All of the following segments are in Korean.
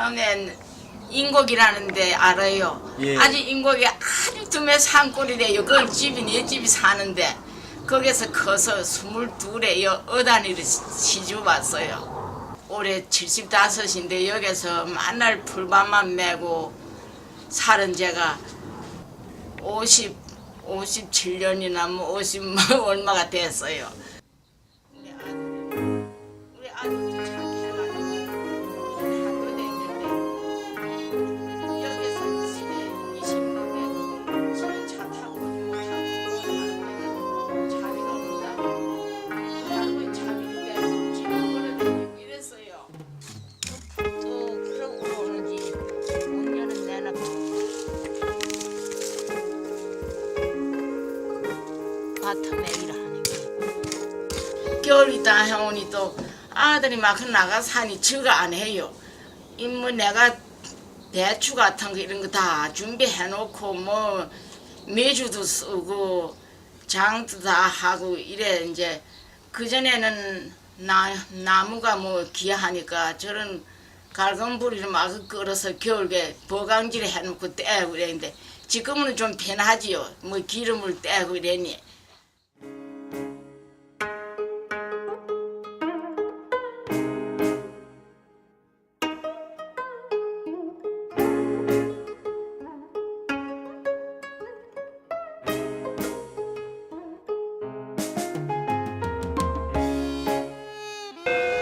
처음엔 인곡이라는데 알아요. 예. 아주 인곡이 아주 둠에 산골이래요. 그 집이 내 집이 사는데 거기서 커서 스물둘에 여 어단이를 시집 왔어요. 올해 75인데 여기서 만날 풀밭만 메고 살은 제가 50, 57년이나 뭐 50, 뭐 얼마가 됐어요. 해오니 또 아들이 막 나가 사니 저가 안 해요. 이뭐 내가 배추 같은 거 이런 거 다 준비해 놓고 뭐 매주도 쓰고 장도 다 하고 이래 이제 그 전에는 나 나무가 뭐 귀하니까 저런 갈건 부리를 막 끌어서 겨울에 보강질 해놓고 떼고 이랬는데 지금은 좀 편하지요. 뭐 기름을 떼고 이러니.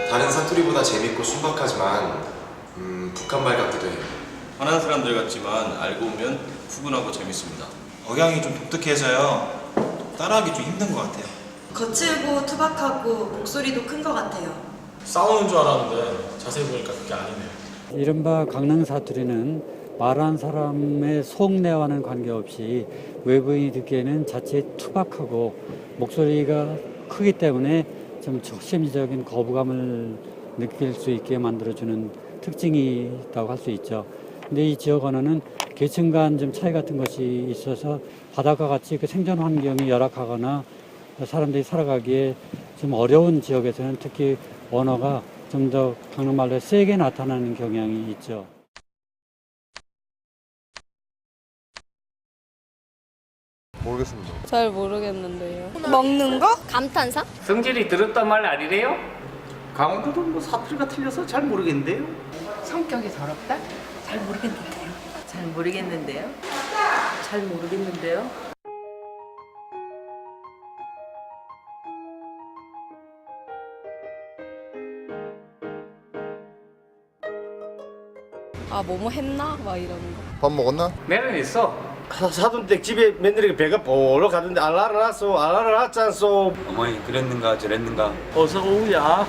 다른 사투리보다 재밌고 순박하지만 음, 북한말 같기도 해요. 화난 사람들 같지만 알고 보면 푸근하고 재밌습니다. 억양이 좀 독특해서요. 따라하기 좀 힘든 것 같아요. 거칠고 투박하고 목소리도 큰 것 같아요. 싸우는 줄 알았는데 자세히 보니까 그게 아니네요. 이른바 강릉 사투리는 말한 사람의 속내와는 관계없이 외부인이 듣기에는 자칫 투박하고 목소리가 크기 때문에 좀 심리적인 거부감을 느낄 수 있게 만들어주는 특징이 있다고 할 수 있죠. 근데 이 지역 언어는 계층 간 좀 차이 같은 것이 있어서 바다과 같이 그 생존 환경이 열악하거나 사람들이 살아가기에 좀 어려운 지역에서는 특히 언어가 좀 더 강릉말로 세게 나타나는 경향이 있죠. 모르겠습니다. 잘 모르겠는데요. 먹는 거? 감탄사? 성질이 들었단 말 아니래요? 강원도도 뭐 사투리가 틀려서 잘 모르겠는데요. 성격이 더럽다? 잘 모르겠는데요. 잘 모르겠는데요. 잘 모르겠는데요. 아, 뭐뭐 했나? 막 이런 거. 밥 먹었나? 매는 있어. 사돈댁 집에 며느리가 배가 보러 가던데 알라를 놨어 알라를 않소 어머니 그랬는가 저랬는가 어서 오야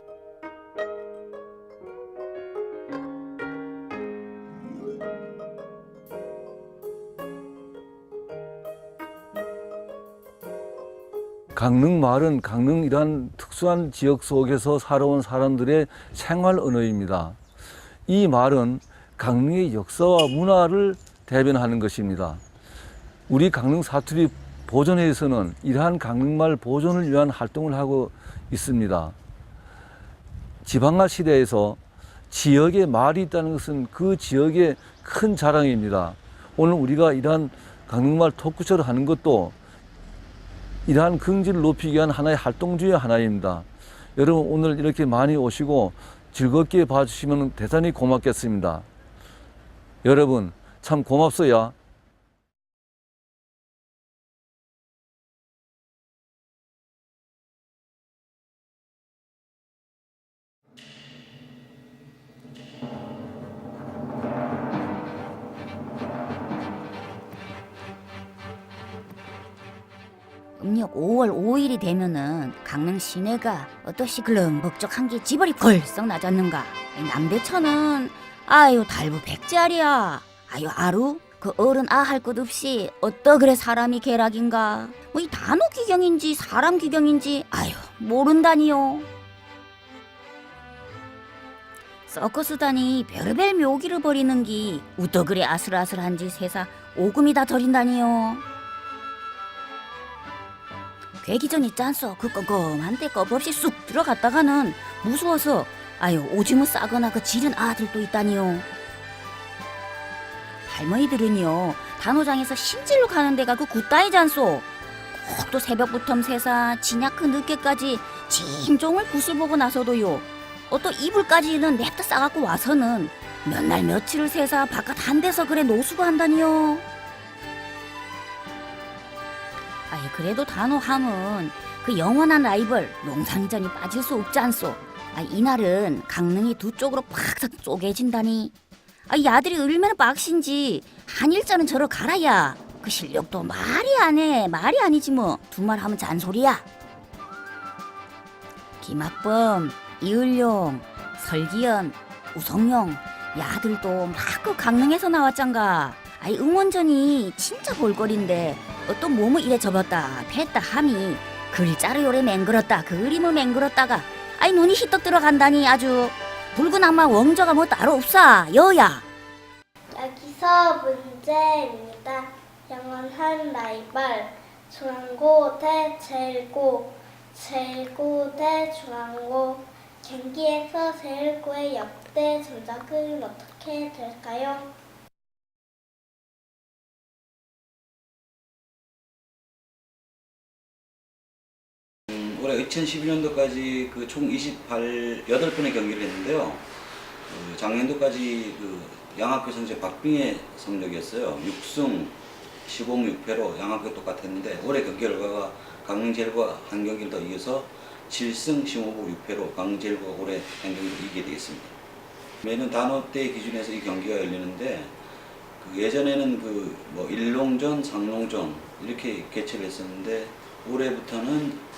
강릉 말은 강릉이란 특수한 지역 속에서 살아온 사람들의 생활 언어입니다. 이 말은 강릉의 역사와 문화를 대변하는 것입니다. 우리 강릉 사투리 보존회에서는 이러한 강릉말 보존을 위한 활동을 하고 있습니다. 지방화 시대에서 지역에 말이 있다는 것은 그 지역의 큰 자랑입니다. 오늘 우리가 이러한 강릉말 토크쇼를 하는 것도 이러한 긍지를 높이기 위한 하나의 활동 중의 하나입니다. 여러분 오늘 이렇게 많이 오시고 즐겁게 봐주시면 대단히 고맙겠습니다. 여러분 참 고맙소요. 음력 5월 5일이 되면은 강릉 시내가 어떠시 글렁벅적한 게 지벌이 벌썩. 이 남대천은 아유 달부 백짜리야. 아유 아루 그 어른 아 할 것 없이 어떠 그래 사람이 개락인가. 뭐 이 단어 귀경인지 사람 귀경인지 아유 모른다니요. 서커스단이 별별 묘기를 벌이는 기 우떠 그래 아슬아슬한지 세사 오금이 다 덜인다니요. 괴기전 있지 않소 그 껌껌한 데 겁없이 쑥 들어갔다가는 무서워서 아유 오줌을 싸거나 그 지른 아들도 있다니요. 할머니들은요 단호장에서 신질로 가는 데가 그 굿다이잖소. 꼭또 새벽부터 새사 진약 그 늦게까지 진종을 굿을 보고 나서도요 어, 또 이불까지는 냅다 싸갖고 와서는 몇 날 며칠을 새사 바깥 한 데서 그래 노수고 한다니요 아이 그래도 단호함은 그 영원한 라이벌 농상전이 빠질 수 없지 않소. 아, 이날은 강릉이 두 쪽으로 팍 쪼개진다니. 아, 이 아들이 얼마나 빡신지 한일자는 저러 가라야. 그 실력도 말이 안 해 말이 아니지 뭐. 두 말 하면 잔소리야. 김학범 이을용 설기현 우성용 이 아들도 막 그 강릉에서 나왔잖가. 아이 응원전이 진짜 볼거리인데 어떤 몸을 이래 접었다 팼다 함이 글자를 요래 맹글었다 그림을 맹글었다가 아이 눈이 희떡 들어간다니 아주 붉은 악마 왕자가 뭐 따로 없어 여야 여기서 문제입니다. 영원한 라이벌 중앙고 대 제일고 제일고 대 중앙고 경기에서 제일고의 역대 전적은 어떻게 될까요? 올해 2012년도까지 그 총 28, 8번의 경기를 했는데요. 그 작년도까지 그 양학교 선수 박빙의 성적이었어요. 6승 15무 6패로 양학교 똑같았는데 올해 경기 결과가 강릉제일과 한 경기를 더 이겨서 7승 15무 6패로 강릉제일과 올해 한 경기를 이기게 되겠습니다. 매년 때 기준에서 이 경기가 열리는데 그 예전에는 그 뭐 일롱전, 상롱전 이렇게 개최를 했었는데 올해부터는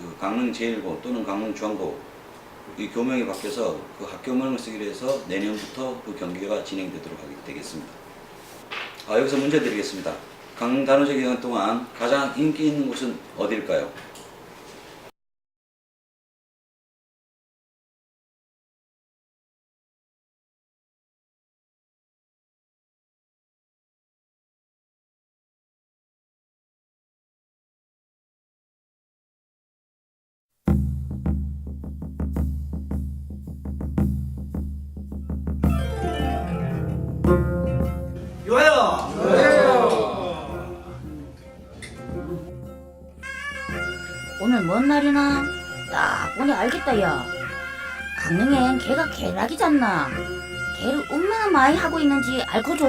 그 강릉 제일고 또는 강릉 중앙고 이 교명이 바뀌어서 그 학교명을 쓰기로 해서 내년부터 그 경기가 진행되도록 하게 되겠습니다. 아, 여기서 문제 드리겠습니다. 강릉 단오제 기간 동안 가장 인기 있는 곳은 어디일까요? 오늘 뭔 날이나? 딱 보니 알겠다 야. 강릉엔 개가 개락이잖나. 개를 얼마나 많이 하고 있는지 알고 줘.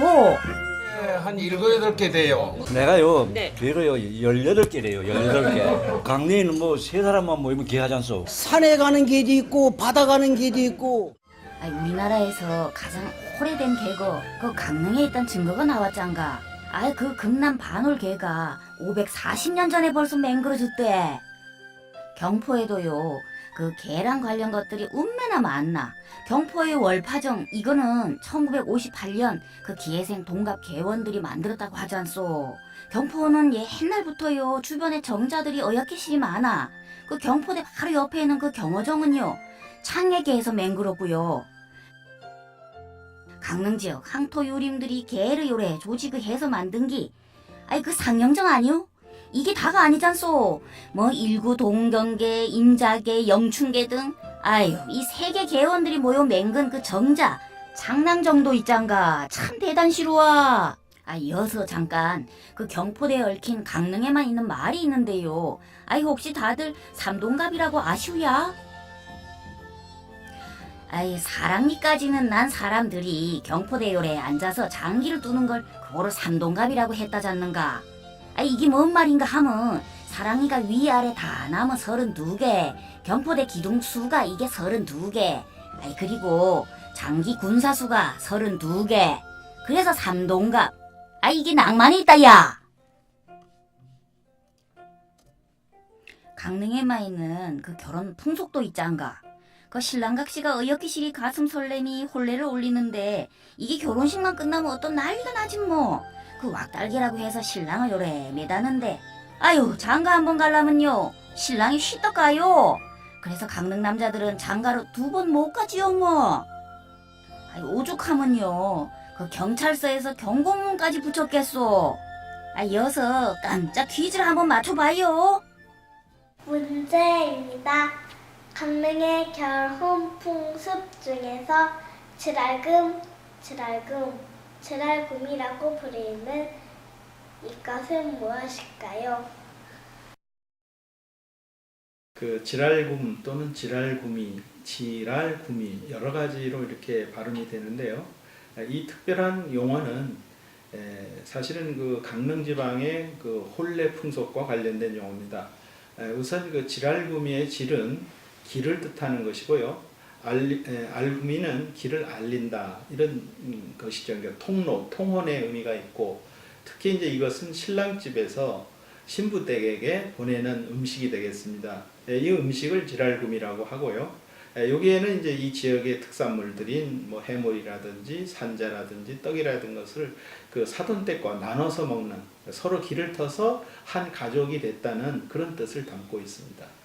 한 일곱 여덟 개 돼요. 내가요 개가요 18개래요 18개. 강릉에는 뭐 세 사람만 모이면 개 하잖소? 산에 가는 개도 있고 바다 가는 개도 있고. 아이, 우리나라에서 가장 오래된 개고 그 강릉에 있던 증거가 나왔잖가. 아이 그 금남 반올 개가 540년 전에 벌써 맹그러졌대. 경포에도요 그 개랑 관련 것들이 얼마나 많나. 경포의 월파정 이거는 1958년 그 기회생 동갑 개원들이 만들었다고 하잖소. 경포는 옛날부터요 주변에 정자들이 어약해실이 많아. 그 경포대 바로 옆에 있는 그 경어정은요 창예계에서 맹그럽고요 강릉 지역 항토 요림들이 개를 요래 조직을 해서 만든 기 아이 그 상영정 아니요? 이게 다가 아니잖소. 뭐 일구 동경계, 임자계, 영춘계 등 아유 이 세계 개원들이 모여 맹근 그 정자 장낭정도 있장가 참 대단시로와. 아 이어서 잠깐 그 경포대에 얽힌 강릉에만 있는 말이 있는데요. 아이 혹시 다들 삼동갑이라고 아시우야? 아이 사랑니까지는 난 사람들이 경포대열에 앉아서 장기를 두는 걸 그거를 삼동갑이라고 했다잖는가. 아 이게 뭔 말인가 하면 사랑니가 위아래 다 남은 서른두 개 경포대 기둥수가 이게 서른두 개 아이 그리고 장기 군사수가 서른두 개. 그래서 삼동갑. 아 이게 낭만이 있다 야. 강릉에만 있는 그 결혼 풍속도 있잖가 그 신랑각시가 어여기시리 가슴 설렘이 혼례를 올리는데 이게 결혼식만 끝나면 어떤 난리가 나지 뭐. 그 왁달기라고 해서 신랑을 요래 매다는데. 아유 장가 한번 가려면요. 신랑이 쉬떡 가요? 그래서 강릉 남자들은 장가로 두 번 못 가지요 뭐. 아유 오죽하면요. 그 경찰서에서 경고문까지 붙였겠소. 아 이어서 깜짝 퀴즈를 한번 맞춰봐요. 문제입니다. 강릉의 겨울 풍습 중에서 칠알금, 칠알금 지랄굼이라고 부르는 이것은 무엇일까요? 그 지랄굼 또는 지랄구미, 지랄구미 여러 가지로 이렇게 발음이 되는데요. 이 특별한 용어는 에, 사실은 그 강릉 지방의 그 혼례 풍속과 관련된 용어입니다. 에, 우선 그 지랄구미의 질은 길을 뜻하는 것이고요. 알리, 에, 알구미는 길을 알린다 이런 음, 것이죠. 그러니까 통로, 통혼의 의미가 있고 특히 이제 이것은 신랑집에서 신부댁에게 보내는 음식이 되겠습니다. 예, 이 음식을 지랄금이라고 하고요. 예, 여기에는 이제 이 지역의 특산물들인 뭐 해물이라든지 산자라든지 떡이라든 것을 그 사돈댁과 나눠서 먹는 서로 길을 터서 한 가족이 됐다는 그런 뜻을 담고 있습니다.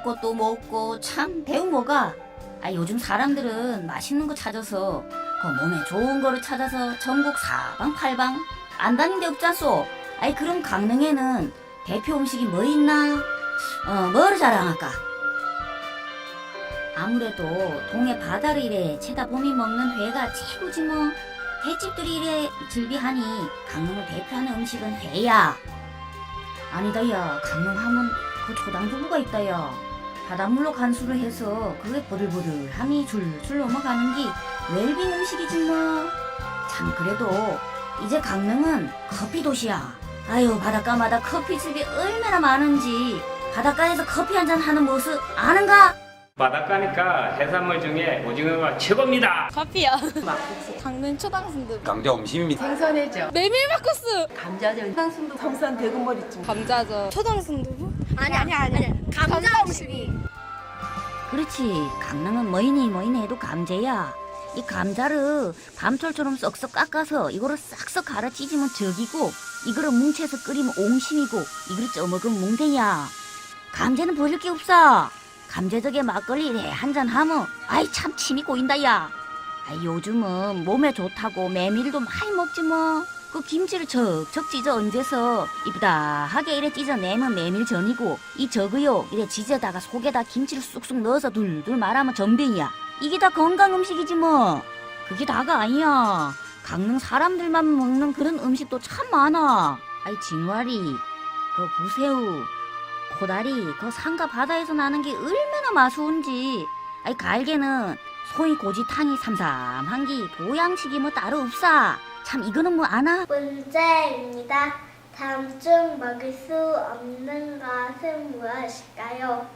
먹고 또 먹고 참 배운 뭐가 아 요즘 사람들은 맛있는 거 찾아서 그 몸에 좋은 거를 찾아서 전국 사방팔방 안 다닌 데 없잖소. 아이 그럼 강릉에는 대표 음식이 뭐 있나? 어 뭐를 자랑할까? 아무래도 동해 바다를 이래 쳐다보미 먹는 회가 최고지 뭐. 횟집들이 이래 즐비하니 강릉을 대표하는 음식은 회야. 아니다 야 강릉 하면 그 초당두부가 있다 야 바닷물로 간수를 해서 그게 보들보들함이 줄줄 넘어가는 게 웰빙 음식이지 뭐 참 그래도 이제 강릉은 커피 도시야 아유 바닷가마다 커피집이 얼마나 많은지 바닷가에서 커피 한 잔 하는 모습 아는가? 바닷가니까 해산물 중에 오징어가 최고입니다. 커피요. 강릉 초당 순두. 강자 음식입니다. 생선회죠. 메밀막국수. 감자전, 초당순두, 성산 대구머리찜. 감자전. 초당 순두부? 아니 아니 아니. 감자 음식이. 그렇지. 강릉은 뭐이니 뭐이니 해도 감자야. 이 감자를 밤철처럼 썩썩 깎아서 이거를 싹싹 갈아 찢으면 적이고 이거를 뭉쳐서 끓이면 옹심이고 이거를 쪄먹으면 뭉대야. 감자는 버릴 게 없어. 감자덕에 막걸리 한잔 하면. 아이 참 침이 고인다 야. 아이 요즘은 몸에 좋다고 메밀도 많이 먹지 뭐 그 김치를 척척 찢어 얹어서 이쁘다하게 이래 찢어내면 메밀 전이고 이 저거요 이래 찢어다가 속에다 김치를 쑥쑥 넣어서 둘둘 말하면 전병이야. 이게 다 건강 음식이지 뭐. 그게 다가 아니야. 강릉 사람들만 먹는 그런 음식도 참 많아. 아이 진와리 그 부새우 코다리 그 산가 바다에서 나는 게 얼마나 마수운지. 아이 갈게는 소이 고지탕이 삼삼한 게 보양식이 뭐 따로 없사 참 이거는 뭐 아나? 문제입니다. 다음 중 먹을 수 없는 것은 무엇일까요?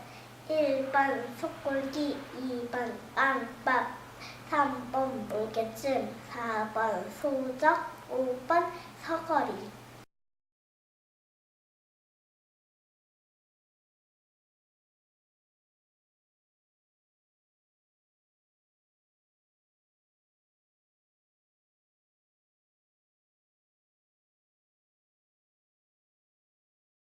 1번 속골기, 2번 빵밥, 3번 물개찜, 4번 소적, 5번 서거리.